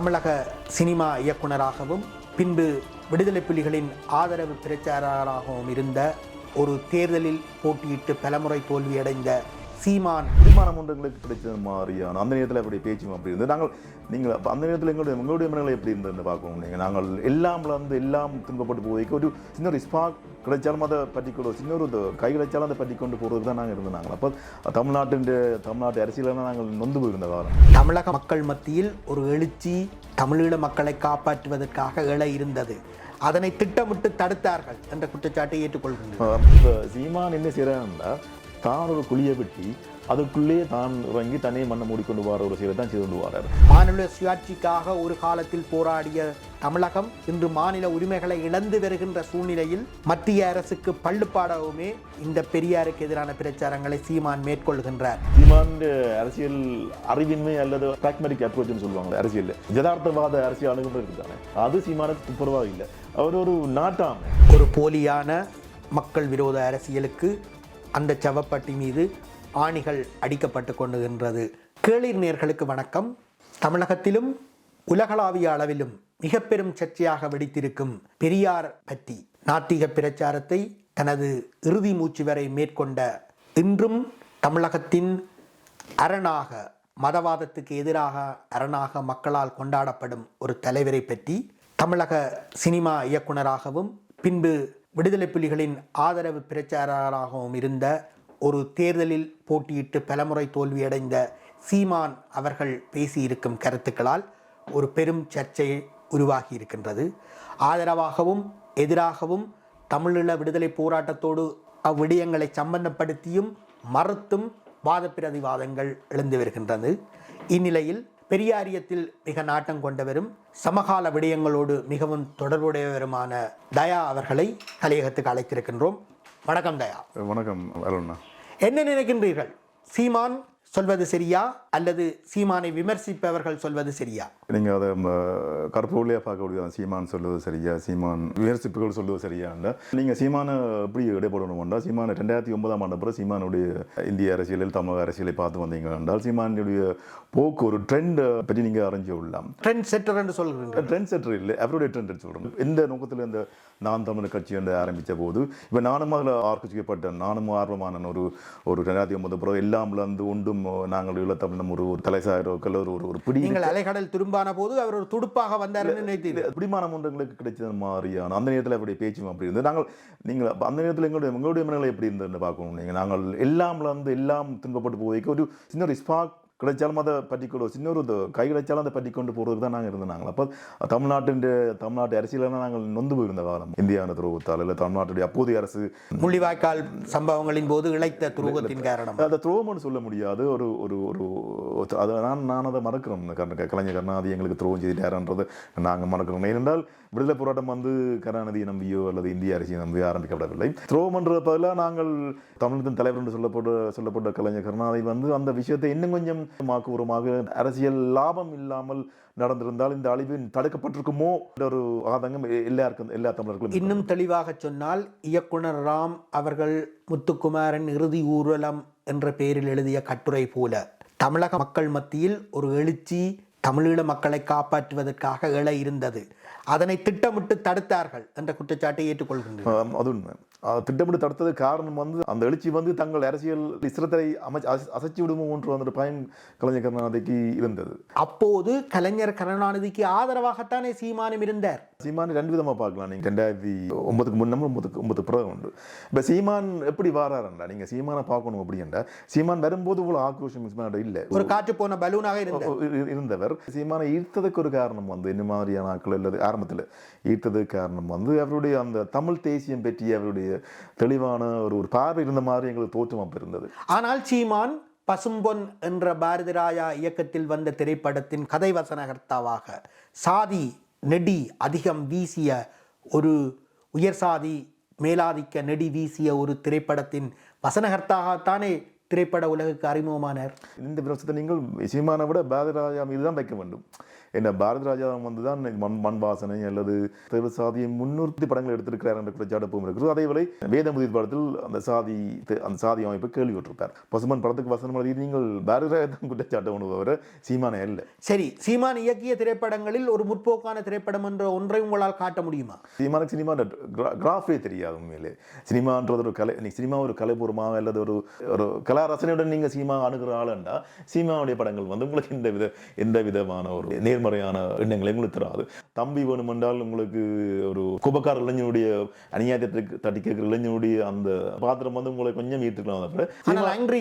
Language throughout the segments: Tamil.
தமிழக சினிமா இயக்குனராகவும் பின்பு விடுதலை புலிகளின் ஆதரவு பிரச்சாரராகவும் இருந்த ஒரு தேர்தலில் போட்டியிட்டு பலமுறை தோல்வியடைந்த சீமான் தீர்மானம் ஒன்றுங்களுக்கு கிடைச்ச மாதிரியான அந்த நேரத்தில் அப்படி பேச்சும் அப்படி இருந்தது? நாங்கள் நீங்கள் அந்த நேரத்தில் எங்களுடைய உங்களுடைய மனநிலை எப்படி இருந்ததுன்னு பார்க்கணும் நீங்கள் நாங்கள் எல்லாம் வந்து எல்லாம் துன்பப்பட்டு போவதைக்கு ஒரு சின்ன ஒரு ஸ்பாக் கிடைச்சாலும் அதை பற்றி கொண்டு சின்ன ஒரு கை கிடைச்சாலும் அதை பற்றி கொண்டு போகிறது தான் நாங்கள் இருந்தோம் நாங்கள். அப்போ தமிழ்நாட்டின் தமிழ்நாட்டு அரசியலில் நாங்கள் நொந்து போயிருந்த காலம். தமிழக மக்கள் மத்தியில் ஒரு எழுச்சி தமிழீழ மக்களை காப்பாற்றுவதற்காக எழ இருந்தது. அதனை திட்டமிட்டு தடுத்தார்கள் என்ற குற்றச்சாட்டை ஏற்றுக்கொள்கின்றனர். சீமான் என்ன செய்கிறான்னா தான் ஒரு குழியை வெட்டி அதுக்குள்ளே தான் இறங்கி தனியே மண்ணை மூடிக்கொண்டு வர ஒரு செயலை தான் செய்து கொண்டு வரார். மாநில சுயாட்சிக்காக ஒரு காலத்தில் போராடிய தமிழகம் இன்று மாநில உரிமைகளை இழந்து வருகின்ற சூழ்நிலையில் மத்திய அரசுக்கு பள்ளுப்பாடவுமே இந்த பெரியாருக்கு எதிரான பிரச்சாரங்களை சீமான் மேற்கொள்கின்றார். சீமான் அரசியல் அறிவின்மை அல்லது பிராக்மெட்டிக் அப்ரோச்னு சொல்லுவாங்க அரசியல் யதார்த்தவாத அரசியல் அணுகுமுறை இருக்காங்க அது சீமானுக்கு துப்புரவாக இல்லை. அவர் ஒரு நாட்டாமை. ஒரு போலியான மக்கள் விரோத அரசியலுக்கு அந்த சவப்பட்டி மீது ஆணிகள் அடிக்கப்பட்டு கொண்டுகின்றது. கேளிர் நேர்களுக்கு வணக்கம். தமிழகத்திலும் உலகளாவிய அளவிலும் மிக பெரும் சர்ச்சையாக வெடித்திருக்கும் பெரியார் பற்றி நாத்திக பிரச்சாரத்தை தனது இறுதி மூச்சு வரை மேற்கொண்ட இன்றும் தமிழகத்தின் அரணாக மதவாதத்துக்கு எதிராக அரணாக மக்களால் கொண்டாடப்படும் ஒரு தலைவரை பற்றி தமிழக சினிமா இயக்குனராகவும் பின்பு விடுதலை புலிகளின் ஆதரவு பிரச்சாரராகவும் இருந்த ஒரு தேர்தலில் போட்டியிட்டு பலமுறை தோல்வியடைந்த சீமான் அவர்கள் பேசியிருக்கும் கருத்துக்களால் ஒரு பெரும் சர்ச்சை உருவாகி இருக்கின்றது ஆதரவாகவும் எதிராகவும் தமிழீழ விடுதலை போராட்டத்தோடு அவ்விடயங்களை சம்பந்தப்படுத்தியும் மறுத்தும் வாத பிரதிவாதங்கள் எழுந்து வருகின்றது. இந்நிலையில் பெரியாரியத்தில் மிக நாட்டம் கொண்டவரும் சமகால விடயங்களோடு மிகவும் தொடர்புடையவருமான தயா அவர்களை கலையகத்துக்கு அழைத்திருக்கின்றோம். வணக்கம் தயா. வணக்கம் அருணா என்ன நினைக்கின்றீர்கள்? சீமான் சொல்வது சரியா? அல்லது சீமானை விமர்சிப்பவர்கள் சொல்வது சரியா? நீங்கள் அதை கற்பூர்லேயே பார்க்கக்கூடிய சீமான் சொல்லுவது சரியா? சீமான் விமர்சிப்புகள் சொல்லுவது சரியாண்டா நீங்கள் சீமானை எப்படி இடைப்படணும்டா சீமான் ரெண்டாயிரத்தி ஒன்பதாம் ஆண்டு அப்புறம் சீமானுடைய இந்திய அரசியலில் தமிழக அரசியலை பார்த்து வந்தீங்க என்றால் சீமானுடைய போக்கு ஒரு ட்ரெண்ட் பற்றி நீங்கள் அறிஞ்சு கொள்ளலாம் ட்ரெண்ட் செட்டர் என்று சொல்கின்றனர் ட்ரெண்ட் செட்டர் இல்லை அவருடைய ட்ரெண்ட் சொல்கிறோம் எந்த நோக்கத்தில் இந்த நான் தமிழர் கட்சி என்று ஆரம்பித்த போது இப்போ நானும் அதில் ஆர்க்கிக்கப்பட்டேன் நானும் ஆர்வமான ஒரு ஒரு ரெண்டாயிரத்தி ஒன்பது பிறகு எல்லாம் வந்து ஒன்றும் நாங்கள் ஈழத்தமிழம் ஒரு ஒரு தலைசாயிரோக்கள் ஒரு ஒரு ஒரு பிடி. நீங்கள் அலைகடல் திரும்பான போது அவர் ஒரு துடுப்பாக வந்தாருன்னு நினைத்தீர்கள் பிடிமானம் ஒன்று எங்களுக்கு கிடைச்சது மாதிரியான அந்த நேரத்தில் அப்படி பேச்சும் அப்படி இருந்தது. நாங்கள் நீங்கள் அந்த நேரத்தில் எங்களுடைய எங்களுடைய மனநிலை எப்படி இருந்ததுன்னு பார்க்கணும் நீங்கள் நாங்கள் எல்லாம் வந்து எல்லாம் துன்பப்பட்டு போவதைக்கு ஒரு சின்ன ஒரு ஸ்பாக் கிடைச்சாலும் அதை பற்றி கொண்டு சின்ன ஒரு இது கை கிடைச்சாலும் அதை பற்றி கொண்டு போகிறதுக்கு தான் நாங்கள் இருந்தோம் நாங்கள் அப்போ தமிழ்நாட்டின் தமிழ்நாட்டு அரசியலில் நாங்கள் நொந்து போயிருந்த காலம். இந்தியான துரோகத்தால் இல்லை தமிழ்நாட்டுடைய அப்போதைய அரசு. முள்ளிவாய்க்கால் சம்பவங்களின் போது இழைத்த துரோகத்தின் காரணம். அதை துரோகம்னு சொல்ல முடியாது. ஒரு ஒரு ஒரு அதை நான் நான் அதை மறக்கிறோம். கர்ண கலைஞர் கருணாநிதி எங்களுக்கு துரோகம் செய்துட்டாருன்றது நாங்கள் மறக்கிறோம். ஏனென்றால் விடுதலை போராட்டம் வந்து கருணாநிதியை நம்பியோ அல்லது இந்திய அரசியை நம்பியோ ஆரம்பிக்கப்படவில்லை. துரோகம்ன்ற பதிலாக நாங்கள் தமிழகத்தின் தலைவர் என்று சொல்லப்பட்ட சொல்லப்பட்ட கலைஞர் கருணாநிதி வந்து அந்த விஷயத்தை இன்னும் கொஞ்சம் ஆக்குபூர்வமாக அரசியல் லாபம் இல்லாமல் நடந்திருந்தால் இந்த அழிவு தடுக்கப்பட்டிருக்குமோ? என்ற ஒரு ஆதங்கம் எல்லாருக்கும் எல்லா தமிழர்களும் இன்னும் தெளிவாக சொன்னால் இயக்குனர் ராம் அவர்கள் முத்துக்குமாரன் இறுதி ஊர்வலம் என்ற பெயரில் எழுதிய கட்டுரை போல தமிழக மக்கள் மத்தியில் ஒரு எழுச்சி தமிழீழ மக்களை காப்பாற்றுவதற்காக எழ இருந்தது. அதனை திட்டமிட்டு தடுத்தார்கள் என்ற குற்றச்சாட்டை ஏற்றுக்கொள்கின்றனர். அது உண்மை. திட்டமிட்டு தடுத்தது காரணம் வந்து அந்த எழுச்சி வந்து தங்கள் அரசியல் இஸ்ரத்தை அமைச்சு அச- அசைச்சு விடுமோ ஒன்று அந்த பயன் கலைஞர் கருணாநிதிக்கு இருந்தது. அப்போது கலைஞர் கருணாநிதிக்கு ஆதரவாகத்தானே சீமானும் இருந்தார்? சீமான் ரெண்டு விதமா பார்க்கலாம். நீங்க ரெண்டாயிரத்தி ஒன்பதுக்கு முன்னமும் ஒன்பதுக்கு ஒன்பது பிறகு உண்டு. இப்போ சீமான் எப்படி வாராருண்டா? நீங்க சீமானை பார்க்கணும் அப்படின்டா சீமான் வரும்போது இவ்வளவு ஆக்ரோஷம் இல்லை. ஒரு காற்று போன பலூனாக இருந்தவர். சீமானை ஈர்த்ததுக்கு ஒரு காரணம் வந்து என்ன மாதிரியான ஆட்கள் அல்லது ஆரம்பத்தில் ஈர்த்ததுக்கு காரணம் வந்து அவருடைய அந்த தமிழ் தேசியம் பற்றிய அவருடைய தெளிவான ஒரு ஒரு பார்வை இருந்த மாதிரி எங்களுக்கு தோற்றம் அப்ப இருந்தது. ஆனால் சீமான் பசும்பொன் என்ற பாரதி ராஜா இயக்கத்தில் வந்த திரைப்படத்தின் கதை வசனகர்த்தாவாக சாதி நெடி அதிகம் வீசிய ஒரு உயர் சாதி மேலாதிக்க நெடி வீசிய ஒரு திரைப்படத்தின் வசனகர்த்தாகத்தானே திரைப்பட உலகுக்கு அறிமுகமானார். இந்த விமர்சனத்தை நீங்கள் சீமானை விட பாரதிராஜா மீது தான் வைக்க வேண்டும். என்ன பாரதி ராஜா வந்து தான் மண் மண் வாசனை அல்லது தேவ சாதியை முன்னிறுத்தி படங்கள் எடுத்திருக்கிறார் என்ற குற்றச்சாட்டு இருக்கிறது அதேவேளை வேதமுதிர் படத்தில் அந்த சாதி அந்த சாதி அமைப்பை கேள்விப்பட்டிருப்பார் பசுமன் படத்துக்கு வசனம் எழுதி நீங்கள் பாரதி ராஜா தான் குற்றச்சாட்டு தவிர சீமானே இல்லை சரி சீமான் இயக்கிய திரைப்படங்களில் ஒரு முற்போக்கான திரைப்படம் என்ற ஒன்றை உங்களால் காட்ட முடியுமா? சினிமானுக்கு சினிமா கிராஃபே தெரியாது உண்மையிலே. சினிமான்றது ஒரு கலை நீ சினிமா ஒரு கலைபூர்வமாக அல்லது ஒரு ஒரு கலா ரசனையுடன் நீங்கள் சினிமா அணுகிற ஆளுண்டா? சினிமாவுடைய படங்கள் வந்து உங்களுக்கு எந்த வித எந்த விதமான ஒரு நேர்மறையான எண்ணங்களை உங்களுக்கு தராது. தம்பி வேணுமென்றால் உங்களுக்கு ஒரு குபக்கார இளைஞனுடைய அநியாயத்திற்கு தட்டி கேட்கிற இளைஞனுடைய அந்த பாத்திரம் வந்து உங்களை கொஞ்சம் ஈர்த்துக்கலாம் தவிர ஆனால் ஆங்க்ரி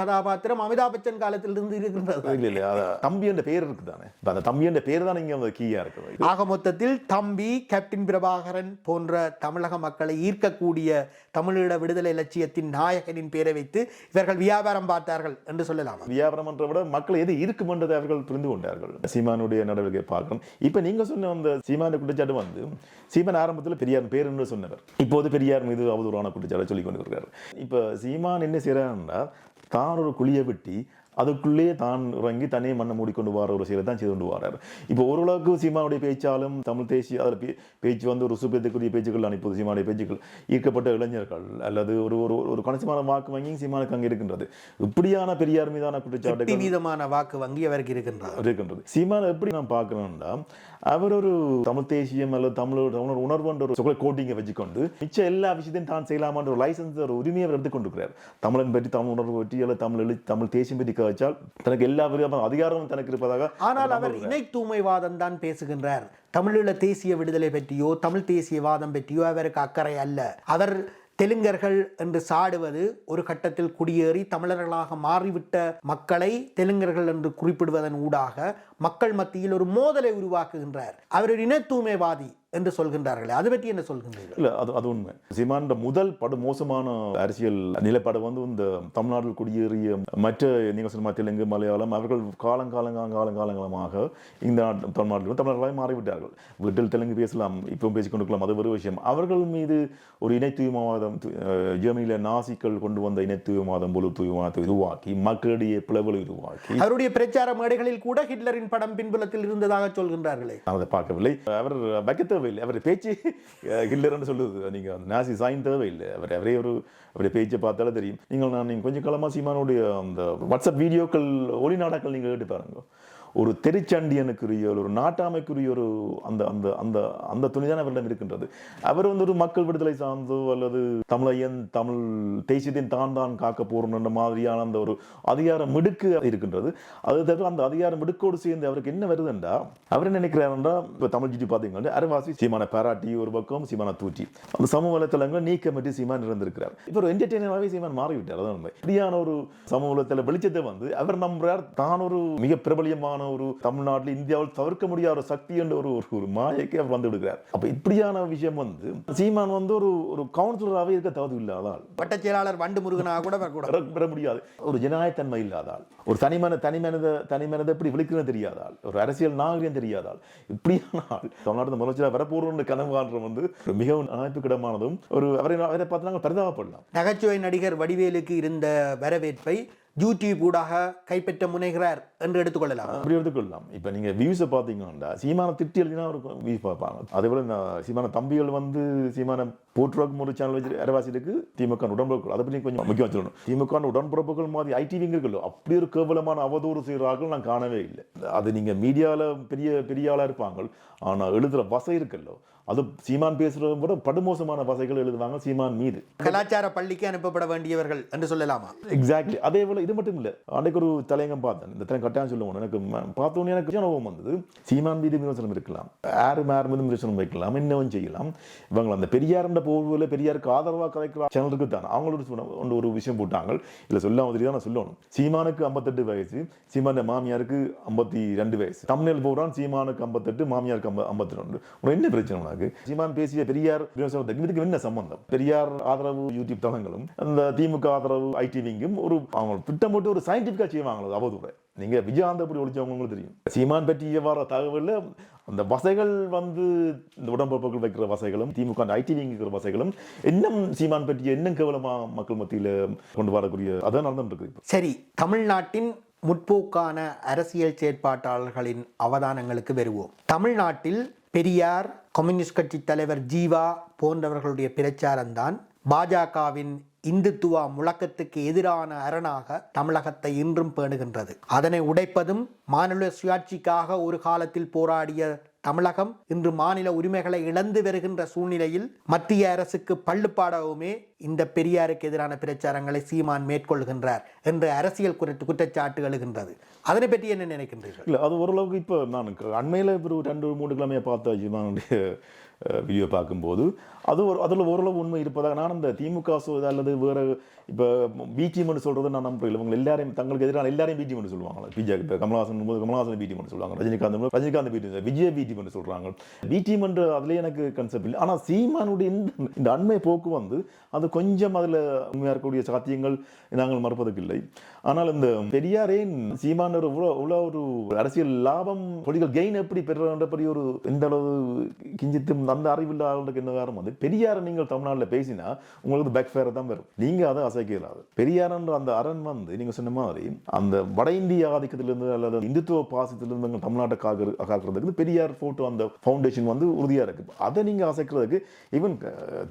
கதாபாத்திரம் அமிதாப் பச்சன் காலத்திலிருந்து இருக்கின்றது இல்லை இல்லை தம்பி என்ற பேர் இருக்குது தானே அந்த தம்பி என்ற பேர் தான் இங்கே கீயா இருக்குது ஆக மொத்தத்தில் தம்பி கேப்டன் பிரபாகரன் போன்ற தமிழக மக்களை ஈர்க்கக்கூடிய தமிழீழ விடுதலை லட்சியத்தின் நாயகனின் பெயரை வைத்து இவர்கள் வியாபாரம் பார்த்தார்கள் என்று சொல்லலாமா? வியாபாரம் என்ற விட மக்கள் எது இருக்குமென்றதை அவர்கள் புரிந்து கொண்டார்கள். சீமானுடைய நடவடிக்கை பார்க்கணும். இப்ப நீங்க சொன்ன அந்த சீமான குற்றச்சாட்டு வந்து சீமான் ஆரம்பத்தில் பெரியார் பேர் என்று சொன்னவர். இப்போது பெரியார் மீது அவதூறான குற்றச்சாட்டை கொண்டு கொண்டிருக்கிறார் இப்போ சீமான் என்ன செய்யறாருன்னா தான் ஒரு குழியை வெட்டி அதுக்குள்ளேயே தான் இறங்கி தனியே மண்ணை மூடிக்கொண்டு வர ஒரு செயலை தான் செய்து கொண்டு வரார். இப்போ ஓரளவுக்கு சீமானுடைய பேச்சாலும் தமிழ் தேசிய அதில் பேச்சு வந்து ஒரு சுப்பியத்துக்குரிய பேச்சுக்கள் தான் இப்போது சீமானுடைய பேச்சுக்கள். ஈர்க்கப்பட்ட இளைஞர்கள் அல்லது ஒரு ஒரு ஒரு கணிசமான வாக்கு வங்கியும் சீமானுக்கு அங்கே இருக்கின்றது. இப்படியான பெரியார் மீதான எட்டு குற்றச்சாட்டுகள் வீதமான வாக்கு வங்கி அவருக்கு இருக்கின்றார் இருக்கின்றது. சீமானை எப்படி நான் பார்க்கணும்னா அவர் ஒரு தமிழ் தேசியம் அல்லது தமிழ் தமிழர் உணர்வுன்ற ஒரு சொகலை கோட்டிங்கை வச்சுக்கொண்டு மிச்ச எல்லா விஷயத்தையும் தான் செய்யலாமான்ற ஒரு லைசன்ஸ் ஒரு உரிமையை அவர் எடுத்துக்கொண்டிருக்கிறார். தமிழன் பற்றி தமிழ் உணர்வு பற்றி அல்லது தமிழ் எழு தமிழ் தேசியம் பற்றி கதைச்சால் தனக்கு எல்லா அதிகாரமும் தனக்கு இருப்பதாக ஆனால் அவர் இணை தூய்மைவாதம் தான் பேசுகின்றார். தமிழீழ தேசிய விடுதலை பற்றியோ தமிழ் தேசியவாதம் பற்றியோ அவருக்கு அக்கறை அல்ல. அவர் தெலுங்கர்கள் என்று சாடுவது ஒரு கட்டத்தில் குடியேறி தமிழர்களாக மாறிவிட்ட மக்களை தெலுங்கர்கள் என்று குறிப்பிடுவதன் ஊடாக மக்கள் மத்தியில் ஒரு மோதலை உருவாக்குகின்றார். அவர் ஒரு இன தூய்மைவாதி என்று சொல்கின்றார்களே. அது பற்றி என்ன சொல்கின்றீர்கள்? இல்ல அது அது உண்மை. சீமான் முதல் படு மோசமான அரசியல் நிலைப்பாடு வந்து இந்த தமிழ்நாட்டில் குடியேறிய மற்ற நீங்க சொன்ன தெலுங்கு மலையாளம் அவர்கள் காலங்காலங்க காலங்காலங்களமாக இந்த நாட்டு- தமிழ்நாட்டில் தமிழர்களாக மாறிவிட்டார்கள். வீட்டில் தெலுங்கு பேசலாம் இப்பவும் பேசிக் கொண்டிருக்கலாம் அது ஒரு விஷயம். அவர்கள் மீது ஒரு அஹ், ஜெர்மனியில நாசிக்கள் கொண்டு வந்த இணை தூய்மவாதம் பொது தூய்மவாதத்தை உருவாக்கி மக்களிடையே பிளவுகளை உருவாக்கி அவருடைய பிரச்சார மேடைகளில் கூட ஹிட்லரின் படம் பின்புலத்தில் இருந்ததாக சொல்கின்றார்களே. அதை பார்க்கவில்லை. அவர் வைக்க தேவையில்லை. அவர் பேச்சு ஹில்லர்னு சொல்லுது நீங்க அந்த நாசி சாயின் தேவையில்லை. அவர் அவரே ஒரு அவருடைய பேச்சை பார்த்தாலே தெரியும். நீங்கள் நான் நீங்கள் கொஞ்சம் காலமா சீமானுடைய அந்த வாட்ஸ்அப் வீடியோக்கள் ஒளி நாடாக்கள் நீங்கள் கேட்டு பாருங்க. ஒரு தெருச்சண்டியனுக்குரிய ஒரு நாட்டாமைக்குரிய ஒரு அந்த அந்த அந்த அந்த துணிதான் அவரிடம் இருக்கின்றது. அவர் வந்து ஒரு மக்கள் விடுதலை சார்ந்தோ அல்லது தமிழையன் தமிழ் தேசியத்தின் தான் தான் காக்க போறோம் என்ற மாதிரியான அந்த ஒரு அதிகார மிடுக்கு இருக்கின்றது. அது தவிர அந்த அதிகார மிடுக்கோடு சேர்ந்து அவருக்கு என்ன வருதுண்டா அவர் என்ன நினைக்கிறாருன்றா இப்போ தமிழ் ஜிடி பார்த்தீங்கன்னா அரைவாசி சீமான பாராட்டி ஒரு பக்கம் சீமான தூற்றி. அந்த சமூக வலைத்தளங்களை நீக்கமிட்டு சீமான் இருந்திருக்கிறார். இப்போ ஒரு என்டர்டெய்னராகவே சீமான் மாறிவிட்டார் அதான் உண்மை. இப்படியான ஒரு சமூக வலைத்தள வெளிச்சத்தை வந்து அவர் நம்புறார் தான் ஒரு மிக பிரபலியமான ஒரு தமிழ்நாட்டில் இந்தியாவில் தவிர்க்க முடியாத ஒரு சக்தி என்ற ஒரு ஒரு- மாயைக்கு அவர் வந்து விடுகிறார். அப்ப இப்படியான விஷயம் வந்து சீமான் வந்து ஒரு ஒரு கவுன்சிலராகவே இருக்க தகுதி இல்லாத ஆள் வட்டச் செயலாளர் வண்டு முருகனாக கூட கூட பெற முடியாது. ஒரு ஜனநாயகத்தன்மை இல்லாத ஆள் ஒரு தனிமன தனி மனித தனி மனித எப்படி விழிக்கிறது தெரியாத ஆள் ஒரு அரசியல் நாகரிகம் தெரியாத ஆள் இப்படியான ஆள் தமிழ்நாட்டு முதலமைச்சராக வரப்போறோம்னு கனவு காண்றது வந்து மிகவும் அழைப்புக்கிடமானதும் ஒரு அவரை அவரை பார்த்து நாங்கள் பரிதாபப்படலாம். நகைச்சுவை நடிகர் வடிவேலுக்கு இருந்த வரவேற்பை யூடியூப் ஊடாக கைப்பற்ற முனைகிறார் என்று எடுத்துக்கொள்ளலாம். அப்படி எடுத்துக்கொள்ளலாம். இப்போ நீங்க வியூஸை பார்த்தீங்கன்னா சீமான திட்டி எழுதினா ஒரு வியூஸ் பார்ப்பாங்க. அதே போல இந்த சீமான தம்பிகள் வந்து சீமான போட்டுவாக்கும் ஒரு சேனல் வச்சு அரவாசி இருக்கு திமுக உடன்புறப்புகள். அதை பற்றி கொஞ்சம் முக்கியம் சொல்லணும். திமுக உடன்புறப்புகள் மாதிரி ஐடிவிங்க இருக்குல்ல அப்படி ஒரு கேவலமான அவதூறு செய்கிறார்கள் நான் காணவே இல்லை. அது நீங்க மீடியால பெரிய பெரிய ஆளா இருப்பாங்க ஆனா எழுதுற வசை இருக்குல்ல. அது சீமான் பேசுறத விட படுமோசமான வசைகள் எழுதுவாங்க சீமான் மீது. கலாச்சார பள்ளிக்கு அனுப்பப்பட வேண்டியவர்கள் என்று சொல்லலாமா? எக்ஸாக்ட்லி அதே போல இது மட்டும் இல்ல. அன்னைக்கு ஒரு தலையங்கம் பார்த்தேன். இந்த தலையம் கட்டாயம் சொல்லுவோம். எனக்கு பார்த்தோன்னே எனக்கு அனுபவம் வந்தது. சீமான் மீது விமர்சனம் இருக்கலாம். யாரு மேர் மீது விமர்சனம் வைக்கலாம். இன்னும் செய்யலாம். இவங்க அந்த பெரியார் போர்வில் பெரியாருக்கு ஆதரவாக கதைக்கிற சேனலுக்கு தான் அவங்களோட ஒன்று ஒரு விஷயம் போட்டாங்க. இல்ல சொல்லாம தெரியுதா நான் சொல்லணும். சீமானுக்கு ஐம்பத்தெட்டு வயசு சீமான மாமியாருக்கு ஐம்பத்தி ரெண்டு வயசு. தமிழில் போகிறான் சீமானுக்கு ஐம்பத்தெட்டு மாமியாருக்கு ஐம்ப ஐம்பத்தி ரெண்டு உனக்கு என்ன பிரச்சனை உனக்கு? சீமான் பேசிய பெரியார் விமர்சனத்துக்கு இதுக்கு என்ன சம்பந்தம்? பெரியார் ஆதரவு யூடியூப் தளங்களும் அந்த திமுக ஆதரவு ஐடிவிங்கும் ஒரு அவங்க திட்டமிட்டு ஒரு சயின்டிஃபிக்காக செய்வாங்க அவதூறை. நீங்க விஜயாந்த அப்படி ஒழிச்சவங்களுக்கு தெரியும். சீமான் பற்றிய வர தகவலில் அந்த வசைகள் வந்து இந்த உடம்புகள் வைக்கிற வசைகளும் திமுக அந்த ஐடி இருக்கிற வசைகளும் இன்னும் சீமான் பற்றிய இன்னும் கேவலமாக மக்கள் மத்தியில் கொண்டு வரக்கூடிய அதான் நடந்துட்டு இருக்கு சரி தமிழ்நாட்டின் முற்போக்கான அரசியல் செயற்பாட்டாளர்களின் அவதானங்களுக்கு வருவோம். தமிழ்நாட்டில் பெரியார் கம்யூனிஸ்ட் கட்சி தலைவர் ஜீவா போன்றவர்களுடைய பிரச்சாரம்தான் பாஜகவின் இந்துத்துவ முழக்கத்துக்கு எதிரான அரணாக தமிழகத்தை இன்றும் பேணுகின்றது. அதனை உடைப்பதும் மாநில சுயாட்சிக்காக ஒரு காலத்தில் போராடிய தமிழகம் இன்று மாநில உரிமைகளை இழந்து வருகின்ற சூழ்நிலையில் மத்திய அரசுக்கு பள்ளுப்பாடவுமே இந்த பெரியாருக்கு எதிரான பிரச்சாரங்களை சீமான் மேற்கொள்கின்றார் என்ற அரசியல் குறித்து குற்றச்சாட்டு எழுகின்றது. அதனை பற்றி என்ன நினைக்கின்றீர்கள்? இல்லை அது ஓரளவுக்கு இப்போ நான் அண்மையில் ஒரு ரெண்டு மூணு கிழமையை பார்த்த சீமானுடைய வீடியோ பார்க்கும்போது அது ஒரு அதில் ஓரளவு உண்மை இருப்பதாக நான் அந்த திமுக சோ அல்லது வேறு இப்போ பிஜிஎம்னு சொல்கிறது நான் நம்புறேன். இவங்க எல்லாரையும் தங்களுக்கு எதிரான எல்லாரையும் பிஜிஎம்னு சொல்லுவாங்க பிஜே இப்போ கமலஹாசன் போது கமலஹாசன் பிடிஎம்னு சொல்லுவாங்க. ரஜினிகாந்த் ரஜினிகாந்த் பிடிஎம் விஜய் பிடிஎம்னு சொல்கிறாங்க பிடிஎம்ன்ற அதுலேயே எனக்கு கன்செப்ட் இல்லை. ஆனால் சீமானுடைய இந்த இந்த அண்மை போக்கு வந்து அது கொஞ்சம் அதில் உண்மையாக இருக்கக்கூடிய சாத்தியங்கள் நாங்கள் மறுப்பதற்கு இல்லை ஆனால் இந்த பெரியாரே சீமான ஒரு இவ்வளோ ஒரு அரசியல் லாபம் பொலிகள் கெயின் எப்படி பெறுறன்றபடி ஒரு இந்த அளவு கிஞ்சித்தும் அந்த அறிவில்லாத என்ன காரணம்? வந்து பெரியாரை நீங்கள் தமிழ்நாட்டில் பேசினா உங்களுக்கு பேக் ஃபேர் தான் வரும். நீங்கள் அதை பெரியார் என்று அந்த அரண் வந்து நீங்கள் சொன்ன மாதிரி அந்த வட இந்திய ஆதிக்கத்திலிருந்து அல்லது இந்துத்துவ பாசத்திலிருந்து எங்கள் தமிழ்நாட்டை காக்கிற காக்கிறதுக்கு பெரியார் ஃபோட்டோ அந்த ஃபவுண்டேஷன் வந்து உறுதியாக இருக்குது அதை நீங்கள் அசைக்கிறதுக்கு ஈவன்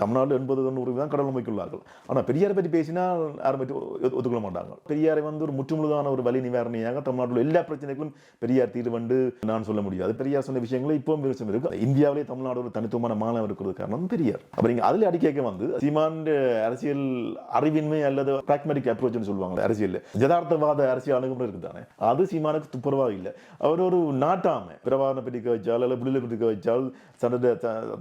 தமிழ்நாடு எண்பது தொண்ணூறு தான் கடல் அமைக்குள்ளார்கள். ஆனால் பெரியாரை பற்றி பேசினா யாரும் பற்றி ஒத்துக்கொள்ள மாட்டாங்க. பெரியாரை வந்து ஒரு முற்றுமுழுதான ஒரு வலி நிவாரணியாக தமிழ்நாட்டில் எல்லா பிரச்சனைக்கும் பெரியார் தீர்வண்டு வந்து நான் சொல்ல முடியாது. பெரியார் சொன்ன விஷயங்களை இப்பவும் விஷயம் இருக்கு இந்தியாவிலே தமிழ்நாடு ஒரு தனித்துவமான மாநிலம் இருக்கிறது காரணம் பெரியார். அப்புறம் நீங்க அதுல அடிக்க வந்து சீமான் அரசியல் அறிவின்மை அல்லது பிராக்மெட்டிக் அப்ரோச்னு சொல்லுவாங்க அரசியல் யதார்த்தவாத அரசியல் அணுகுமுறை இருக்குது தானே அது சீமானுக்கு துப்புரவாக இல்லை. அவர் ஒரு நாட்டாமை பிரபாகரனை பிடிக்க வச்சால் அல்லது புள்ளில பிடிக்க வச்சால் சனதை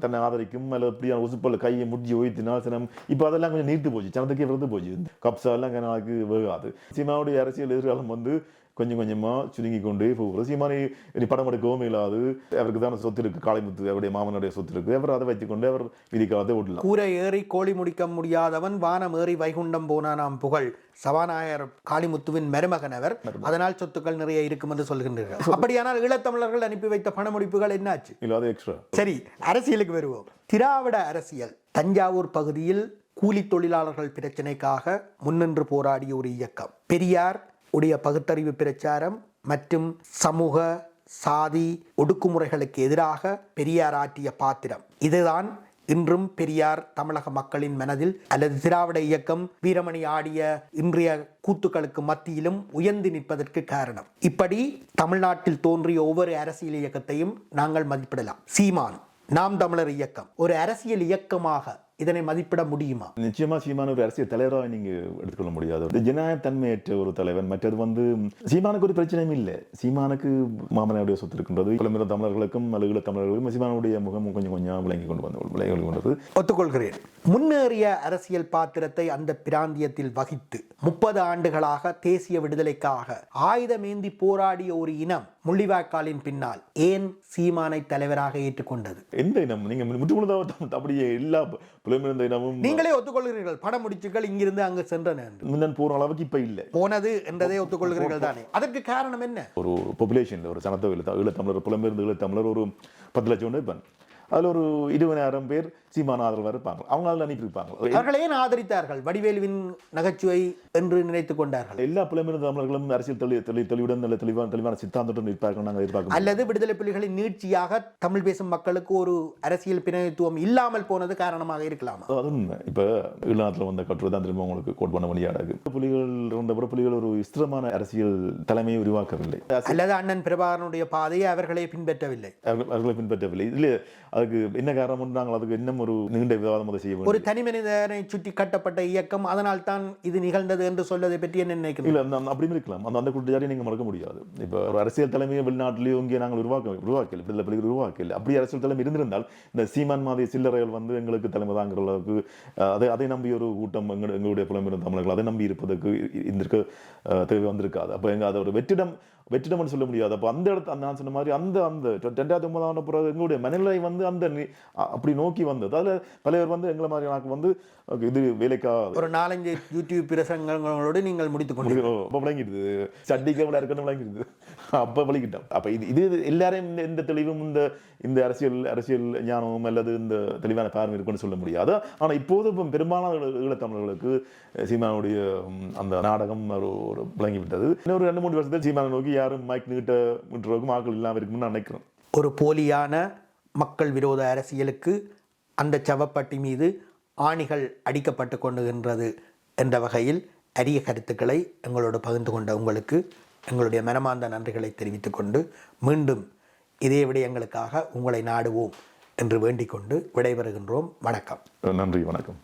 தன்னை ஆதரிக்கும் அல்லது இப்படியான உசுப்பல்ல கையை முடிச்சு ஒய்த்தினால் சினம் இப்போ அதெல்லாம் கொஞ்சம் நீர்த்து போச்சு சனத்துக்கே விருந்து போச்சு. கப்ஸா எல்லாம் நாளைக்கு வேகாது சீமாவுடைய அரசியல் எதிர்காலம் வந்து கொஞ்சம் கொஞ்சமாக சுருங்கி கொண்டே போகிறது சீமானி இனி படம் எடுக்கவும் இல்லாது அவருக்கு தான் சொத்து இருக்கு காளிமுத்து அவருடைய மாமனுடைய சொத்து இருக்கு. அவர் அதை வைத்துக்கொண்டு அவர் விதி காலத்தை ஓட்டலாம் கூரை ஏறி கோழி முடிக்க முடியாதவன் வானம் ஏறி வைகுண்டம் போனானாம் புகழ். சபாநாயகர் காளிமுத்துவின் மருமகன் அவர். அதனால் சொத்துக்கள் நிறைய இருக்கும் என்று சொல்கின்றீர்கள் அப்படியானால் ஈழத்தமிழர்கள் அனுப்பி வைத்த பணமுடிப்புகள் என்னாச்சு? இல்லாத எக்ஸ்ட்ரா சரி அரசியலுக்கு வருவோம். திராவிட அரசியல். தஞ்சாவூர் பகுதியில் கூலி தொழிலாளர்கள் பிரச்சினைக்காக முன்னின்று போராடிய ஒரு இயக்கம். பெரியார் உடைய பகுத்தறிவு பிரச்சாரம் மற்றும் சமூக சாதி ஒடுக்குமுறைகளுக்கு எதிராக பெரியார் ஆற்றிய பாத்திரம். இதுதான் இன்றும் பெரியார் தமிழக மக்களின் மனதில் அல்லது திராவிட இயக்கம் வீரமணி ஆடிய இன்றைய கூத்துக்களுக்கு மத்தியிலும் உயர்ந்து நிற்பதற்கு காரணம். இப்படி தமிழ்நாட்டில் தோன்றிய ஒவ்வொரு அரசியல் இயக்கத்தையும் நாங்கள் மதிப்பிடலாம். சீமான் நாம் தமிழர் இயக்கம். ஒரு அரசியல் இயக்கமாக இதனை மதிப்பிட முடியுமா? நிச்சயமா சீமான ஒரு அரசியல் தலைவராக நீங்க எடுத்துக்கொள்ள முடியாது. ஒரு ஜனநாயக தன்மையற்ற ஒரு தலைவன். மற்றது வந்து சீமானுக்கு ஒரு பிரச்சனையும் இல்லை. சீமானுக்கு மாமனாருடைய சொத்து இருக்கின்றது. புலம்பெயர் தமிழர்களுக்கும் அல்லது தமிழர்களுக்கும் சீமானுடைய முகம் கொஞ்சம் கொஞ்சம் விளங்கி கொண்டு வந்து விளங்கி கொண்டது. ஒத்துக்கொள்கிறேன். முன்னேறிய அரசியல் பாத்திரத்தை அந்த பிராந்தியத்தில் வகித்து முப்பது ஆண்டுகளாக தேசிய விடுதலைக்காக ஆயுதமேந்தி போராடிய ஒரு இனம் முள்ளிவாய்க்காலின் பின்னால் ஏன் சீமானை தலைவராக ஏற்றுக்கொண்டது? எந்த இனம் நீங்க முற்றுமுழுதாக அப்படியே எல்லா புலம்பெயர்ந்த இனமும் நீங்களே ஒத்துக்கொள்கிறீர்கள். படமுடிச்சுகள் இங்கிருந்து அங்கு சென்றன முன்னன் போற அளவுக்கு இப்ப இல்லை. போனது என்றதை ஒத்துக்கொள்கிறீர்கள் தானே. அதற்கு காரணம் என்ன? ஒரு பாப்புலேஷன் ஒரு சனத்தொகை ஈழத்தமிழர் புலம்பெயர்ந்த ஈழத்தமிழர் ஒரு பத்து லட்சம் இருப்பாங்க. அதில் ஒரு இருபதாயிரம் பேர் சீமான ஆதரவாக இருப்பாங்க. அவங்க அதில் அனுப்பியிருப்பாங்க அவர்கள் ஏன் ஆதரித்தார்கள். வடிவேலுவின் நகைச்சுவை என்று நினைத்துக் கொண்டார்கள். எல்லா புலம்பெயர்ந்த தமிழர்களும் அரசியல் தெளி தெளி தெளிவுடன் நல்ல தெளிவான தெளிவான சித்தாந்தத்துடன் இருப்பார்கள் நாங்கள் எதிர்பார்க்க அல்லது விடுதலை புலிகளின் நீட்சியாக தமிழ் பேசும் மக்களுக்கு ஒரு அரசியல் பிரதிநிதித்துவம் இல்லாமல் போனது காரணமாக இருக்கலாமா? அது உண்மை. இப்போ ஈழநாட்டில் வந்த கட்டுரை தான் திரும்ப உங்களுக்கு? கோட் பண்ண முடியாது புலிகள் இருந்த புலிகள் ஒரு ஸ்திரமான அரசியல் தலைமையை உருவாக்கவில்லை. அல்லது அண்ணன் பிரபாகரனுடைய பாதையை அவர்களே பின்பற்றவில்லை. அவர்கள் அவர்களை பின்பற்றவில்லை. இதில் அதுக்கு என்ன காரணம் நாங்கள் அதுக்கு இன்னும் ஒரு நீண்ட விவாதம் அதை செய்ய ஒரு தனி மனிதனை சுற்றி கட்டப்பட்ட இயக்கம் அதனால் தான் இது நிகழ்ந்தது என்று சொல்வதை பற்றி என்ன நினைக்கிறீர்கள் இல்லை அப்படியும் இருக்கலாம். அந்த அந்த குற்றச்சாட்டை நீங்கள் மறக்க முடியாது. இப்போ ஒரு அரசியல் தலைமையை வெளிநாட்டிலேயோ இங்கே நாங்கள் உருவாக்க உருவாக்கல விடுதலை புலிகள் உருவாக்கல அப்படி அரசியல் தலைமை இருந்திருந்தால் இந்த சீமான் மாதிரி சில்லறைகள் வந்து எங்களுக்கு தலைமை தாங்கிற அளவுக்கு அதை அதை நம்பி ஒரு கூட்டம் எங்கள் எங்களுடைய புலம்பெயர்ந்த தமிழர்கள் அதை நம்பி இருப்பதற்கு இருந்திருக்க தேவை வந்திருக்காது. அப்போ எங்கள் அதை ஒரு வெற்றிடம் வெற்றிடம்னு சொல்ல முடியாது. அப்போ அந்த இடத்து அந்த நான் சொன்ன மாதிரி அந்த அந்த ரெண்டாயிரத்தி ஒன்பதாம் பிறகு எங்களுடைய மனநிலை வந்து அந்த அப்படி நோக்கி வந்தது. அதில் பல பேர் வந்து எங்களை மாதிரி எனக்கு வந்து இது வேலைக்கா ஒரு நாலஞ்சு யூடியூப் பிரசங்கங்களோடு நீங்கள் முடித்துக் கொண்டு அப்போ விளங்கிடுது. சட்டிக்கு விட இருக்கணும் விளங்கிடுது. அப்போ விளங்கிட்டோம். அப்போ இது இது எல்லாரையும் இந்த இந்த தெளிவும் இந்த இந்த அரசியல் அரசியல் ஞானமும் அல்லது இந்த தெளிவான பார்வை இருக்குன்னு சொல்ல முடியாது. ஆனால் இப்போது இப்போ பெரும்பாலான ஈழ- ஈழத்தமிழர்களுக்கு சீமானுடைய அந்த நாடகம் ஒரு ஒரு விளங்கி விட்டது இன்னொரு ரெண்டு மூணு வருஷத்தில் சீமானை நோக்கி யாரும் மைக் நீட்ட விட்டுறதுக்கும் ஆக்கள் இல்லாமல் இருக்கும்னு நான் நினைக்கிறேன். ஒரு போலியான மக்கள் விரோத அரசியலுக்கு அந்த சவப்பட்டி மீது ஆணிகள் அடிக்கப்பட்டு கொண்டுகின்றது என்ற வகையில் அரிய கருத்துக்களை எங்களோடு பகிர்ந்து கொண்ட உங்களுக்கு எங்களுடைய மனமார்ந்த நன்றிகளை தெரிவித்துக் கொண்டு மீண்டும் இதே விடயங்களுக்காக உங்களை நாடுவோம் என்று வேண்டிக் கொண்டு விடைபெறுகின்றோம். வணக்கம். நன்றி வணக்கம்.